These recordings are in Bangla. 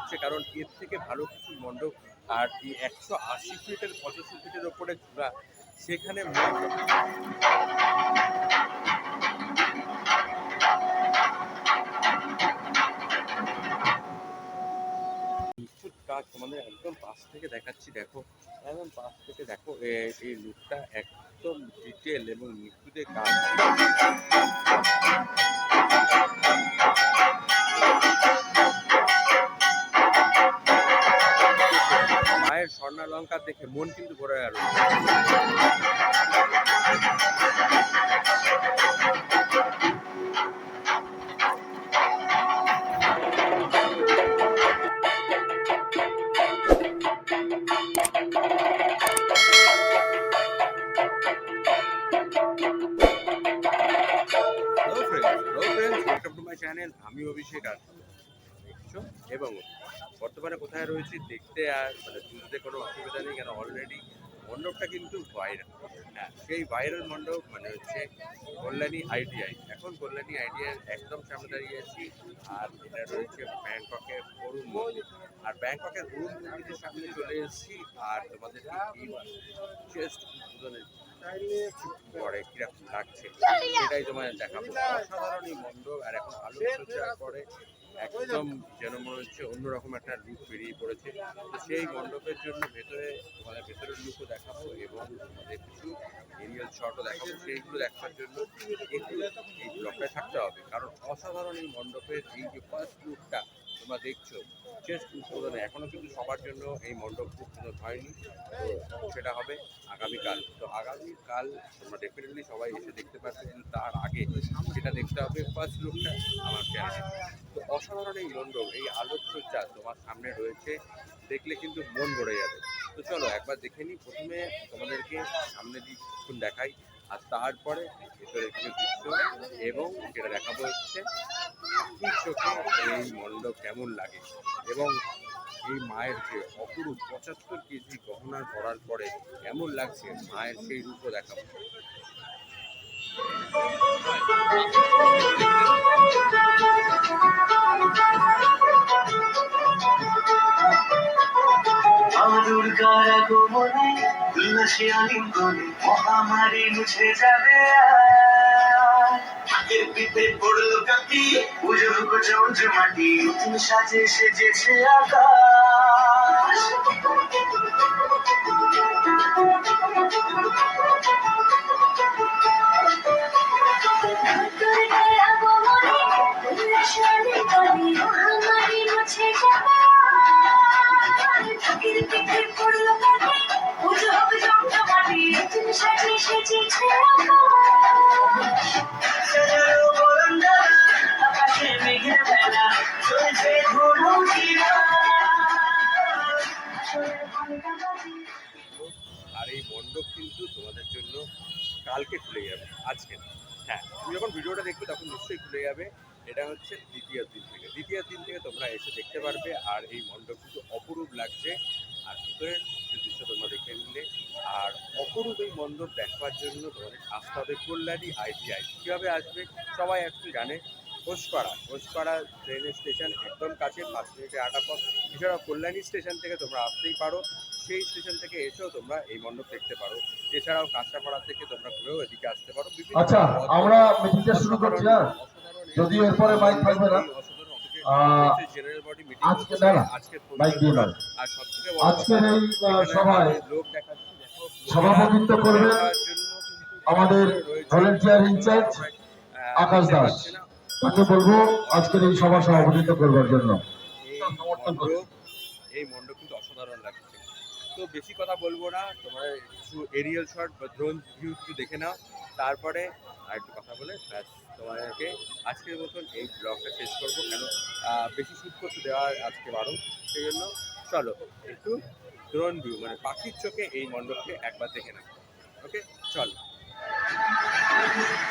হচ্ছে, কারণ এর থেকে ভালো কিছু মণ্ডপ আর এই একশো আশি ফিটের, পঁচাশি ফিটের ওপরে চূড়া সেখানে কাজ তোমাদের একদম পাশ থেকে দেখাচ্ছি, দেখো, একদম পাশ থেকে দেখো এই লুকটা একদম ডিটেল এবং নিখুঁতে কাজ। স্বর্ণালঙ্কার দেখে মন কিন্তু ভরে গেল। আমি অভিষেক আর এবং বর্তমানে কোথায় রয়েছি দেখতে আর মানে বুঝতে কোনো অসুবিধা নেই কেন অলরেডি মণ্ডপটা কিন্তু ভাইরাল হ্যাঁ সেই ভাইরাল মণ্ডপ মানে হচ্ছে কল্যাণী আইটিআই এখন কল্যাণী আইটিআই একদম সামনে দাঁড়িয়ে আছি আর এটা রয়েছে ব্যাংককের অরুণ মন্দির আর ব্যাংককের অরুণ মন্দিরের সামনে চলে এসেছি আর তোমাদের চেস্ট উদ্বোধনের পরে কীরকম লাগছে সেটাই তোমায় দেখাবো। অসাধারণ এই মণ্ডপ আর এখন আলোকসজ্জার পরে একদম যেন মনে হচ্ছে অন্যরকম একটা লুক বেরিয়ে পড়েছে। তো সেই মণ্ডপের জন্য ভেতরে তোমাদের ভেতরের লুকও দেখাবো এবং তোমাদের কিছু এরিয়াল শটও দেখাবো। সেইগুলো দেখার জন্য একটু এই ব্লকটায় থাকতে হবে। কারণ অসাধারণ এই মণ্ডপের এই যে ফার্স্ট লুকটা তোমরা দেখছ শেষ উদ্বোধনে এখনও কিন্তু সবার জন্য এই মণ্ডপ উদ্বোধন হয়নি, তো সেটা হবে আগামীকাল। তো আগামীকাল তোমরা ডেফিনেটলি সবাই এসে দেখতে পাচ্ছ কিন্তু তার আগে সেটা দেখতে হবে ফার্স্ট লুকটা আমার চ্যানেলে তো অসাধারণ এই মণ্ডপ, এই আলোকসজ্জা তোমার সামনে রয়েছে, দেখলে কিন্তু মন ভরে যাবে। তো চলো, একবার দেখে নিই। প্রথমে তোমাদেরকে সামনে দিকক্ষণ দেখাই, আর তারপরে ভেতরে কিছু দৃশ্য, এবং যেটা দেখাবো হচ্ছে চোখে এই মণ্ডপ কেমন লাগে। এবং এই মায়ের যে অপরূপ পঁচাত্তর কেজি গহনা করার পরে কেমন লাগছে মায়ের সেই রূপও দেখাবো। দুর্গার আগমনে উল্লাসে আলিঙ্গনে মহামারী মুছে যাবে আগের পিতে পড়ল কাকি পুজো হোক চৌজ মাটি নতুন সাজে সেজেছে আকাশ। আর এই মণ্ডপ কিন্তু তোমাদের জন্য কালকে খুলে যাবে, আজকে। হ্যাঁ তুমি যখন ভিডিওটা দেখবে তখন নিশ্চয়ই খুলে যাবে। এটা হচ্ছে দ্বিতীয় দিন থেকে। দ্বিতীয় দিন থেকে তোমরা এসে দেখতে পারবে। আর এই মণ্ডপ কিন্তু অপরূপ লাগছে। আর ভিতরের যে দৃশ্য তোমরা দেখে নিলে আর অপরূপ এই মণ্ডপ দেখবার জন্য তোমাদের আসতে হবে কল্যাণী আইটিআই। কীভাবে আসবে সবাই একটু জানে। ঘোষপাড়া। ঘোষপাড়া ট্রেন স্টেশন একদম কাছে পাঁচ মিনিটে আটা পথ এছাড়াও কল্যাণী স্টেশন থেকে তোমরা আসতেই পারো। সেই স্টেশন থেকে এসেও তোমরা এই মণ্ডপ দেখতে পারো। এছাড়াও কাঁচরাপাড়া থেকে তোমরা ঘুরেও এদিকে আসতে পারো। আচ্ছা, আমরা মিটিংটা শুরু করছি, হ্যাঁ? যদিও এরপরে মাইক থাকবে না। আজকে আজকের মাইক দিয়ে বড় আজকের এই সভায় সভাপতিত্ব করবেন আমাদের incharge আহ, আকাশ দাস। তাকে বলব আজকের এই সভা সভাপতিত্ব করবার জন্য। এই মণ্ডপ কিন্তু অসাধারণ লাগছে। তো বেশি কথা বলব না তোমার কিছু এরিয়াল শট বা ড্রোন ভিউ কিছু দেখে নাও তারপরে আর একটু কথা বলে ব্যাস। তোমাদেরকে আজকের মতন এই ব্লগটা শেষ করব। কেন? বেশি শ্যুট করতে দেওয়া আজকে বারণ, সেই জন্য চলো, একটু ড্রোন ভিউ মানে পাখির চোখে এই মণ্ডপকে একবার দেখে নাও। ওকে? চলো। শিউলি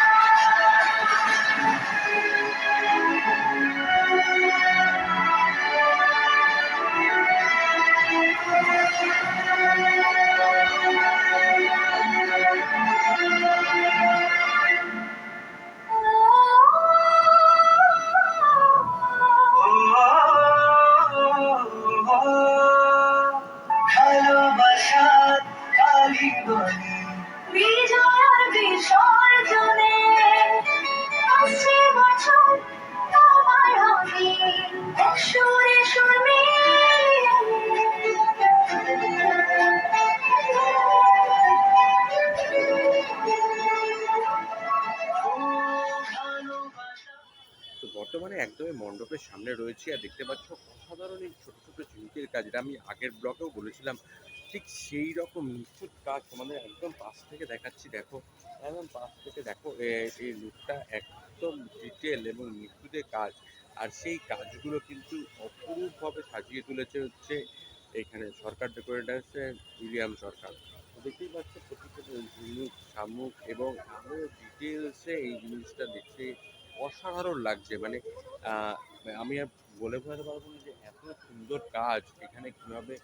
মণ্ডপের সামনে রয়েছে আর দেখতে পাচ্ছ অসাধারণ এই ছোট ছোট ঝুঁকির কাজ এটা আমি আগের ব্লকেও বলেছিলাম, ঠিক সেই রকম নিখুঁত কাজ তোমাদের একদম পাশ থেকে দেখাচ্ছি, দেখো, একদম পাশ থেকে দেখো এই লুকটা একদম ডিটেল এবং নিখুঁতের কাজ। আর সেই কাজগুলো কিন্তু অপরূপভাবে সাজিয়ে তুলেছে হচ্ছে এখানে সরকার ডেকোরেটার্সে উইলিয়াম সরকার। দেখতেই পাচ্ছ প্রত্যেকটা ঝিনুক শামুক এবং আরও ডিটেলসে এই জিনিসটা দেখতে অসাধারণ লাগছে। মানে আমি আর বলে বোঝাতে পারব না যে এত সুন্দর কাজ এখানে কীভাবে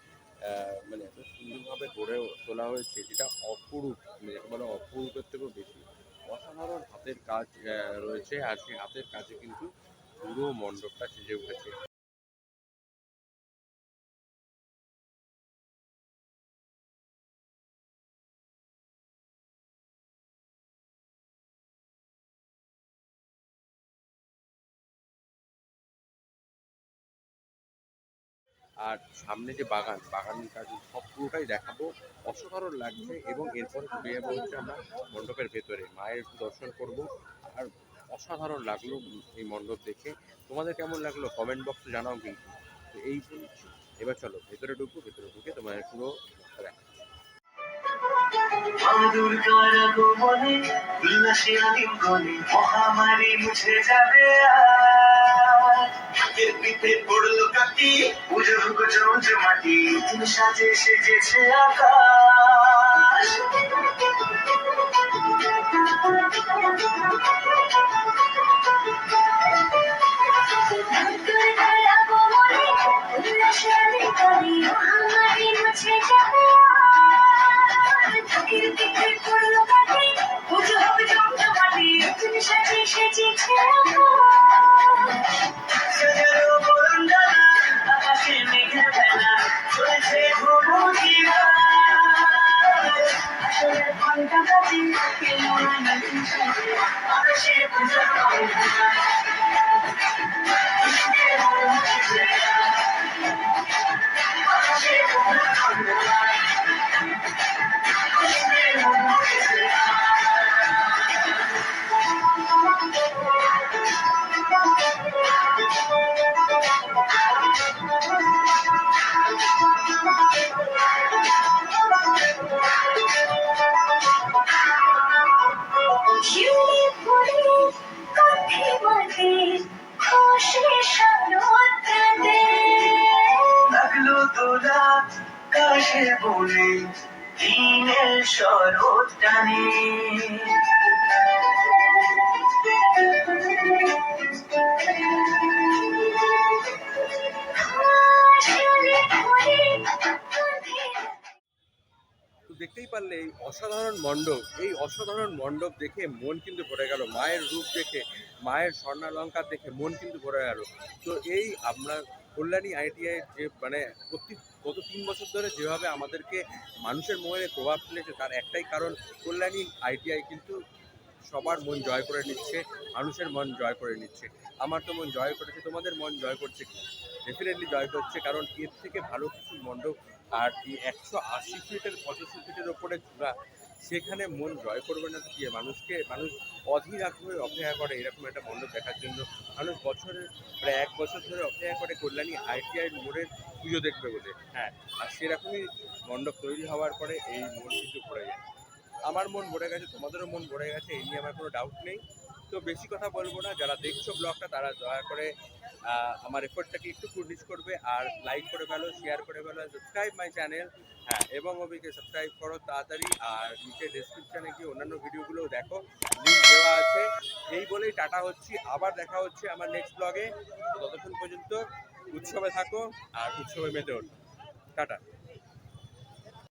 মানে এত সুন্দরভাবে গড়ে তোলা হয়েছে, যেটা অপরূপ মানে বলে অপরূপের থেকেও বেশি। অসাধারণ হাতের কাজ রয়েছে, আর সেই হাতের কাজে কিন্তু পুরো মণ্ডপটা সেজে উঠেছে। আর সামনে যে বাগান, বাগানের কাজ সব পুরোটাই দেখাবো। অসাধারণ লাগছে এবং এরপরে চলে যাব হচ্ছে আমরা মণ্ডপের ভেতরে। মায়ের দর্শন করব। আর অসাধারণ লাগল এই মণ্ডপ দেখে। তোমাদের কেমন লাগল? কমেন্ট বক্সে জানাও কিন্তু। তো এই এবার চলো, ভেতরে ঢুকবো, ভেতরে ঢুকে তোমাদের পুরো মহামারী মুছে যাবে আজ। ঢাকের পিঠে পড়ল কাটি পুজো হোক জমজমাটি নতুন সাজে সেজেছে আকাশ। দুর্গার আগমনে বনে দিনের শরৎ টানে দেখতেই পারলে এই অসাধারণ মণ্ডপ, এই অসাধারণ মণ্ডপ দেখে মন কিন্তু ভরে গেল। মায়ের রূপ দেখে, মায়ের স্বর্ণালঙ্কার দেখে মন কিন্তু ভরে গেল। তো এই আমরা কল্যাণী আইটিআই যে মানে প্রতি গত তিন বছর ধরে যেভাবে আমাদেরকে মানুষের মনে প্রভাব ফেলেছে, তার একটাই কারণ কল্যাণী আইটিআই কিন্তু সবার মন জয় করে নিচ্ছে, মানুষের মন জয় করে নিচ্ছে। আমার তো মন জয় করেছে, তোমাদের মন জয় করছে কি? ডেফিনেটলি জয় করছে, কারণ এর থেকে ভালো কিছু মণ্ডপ আর একশো আশি ফিটের পঁচাশি ফিটের ওপরে চূড়া সেখানে মন জয় করবে না গিয়ে মানুষকে, মানুষ অধীর আগ্রহে অপেক্ষা করে, এরকম একটা মণ্ডপ দেখার জন্য। মানুষ বছরের, প্রায় এক বছর ধরে অপেক্ষা করে কল্যাণী আইটিআই মোড়ের পুজো দেখবে বলে। হ্যাঁ আর সেরকমই মণ্ডপ তৈরি হওয়ার পরে এই মন কিন্তু ভরে যায় আমার মন ভরে গেছে, তোমাদেরও মন ভরে গেছে, এই নিয়ে আমার কোনো ডাউট নেই। তো বেশি কথা বলব না। যারা দেখছ ব্লগটা, তারা দয়া করে আমার এফোর্টটাকে একটু প্রডিউস করবে আর লাইক করে ফেলো শেয়ার করে ফেলো সাবস্ক্রাইব মাই চ্যানেল হ্যাঁ এবং অভিকে সাবস্ক্রাইব করো তাড়াতাড়ি, আর নিচে ডেসক্রিপশানে গিয়ে অন্যান্য ভিডিওগুলোও দেখো। লিঙ্ক দেওয়া আছে। এই বলেই টাটা হচ্ছি। আবার দেখা হচ্ছে আমার নেক্সট ব্লগে ততক্ষণ পর্যন্ত উৎসবে থাকো আর উৎসবে মেতে ওঠো। টাটা।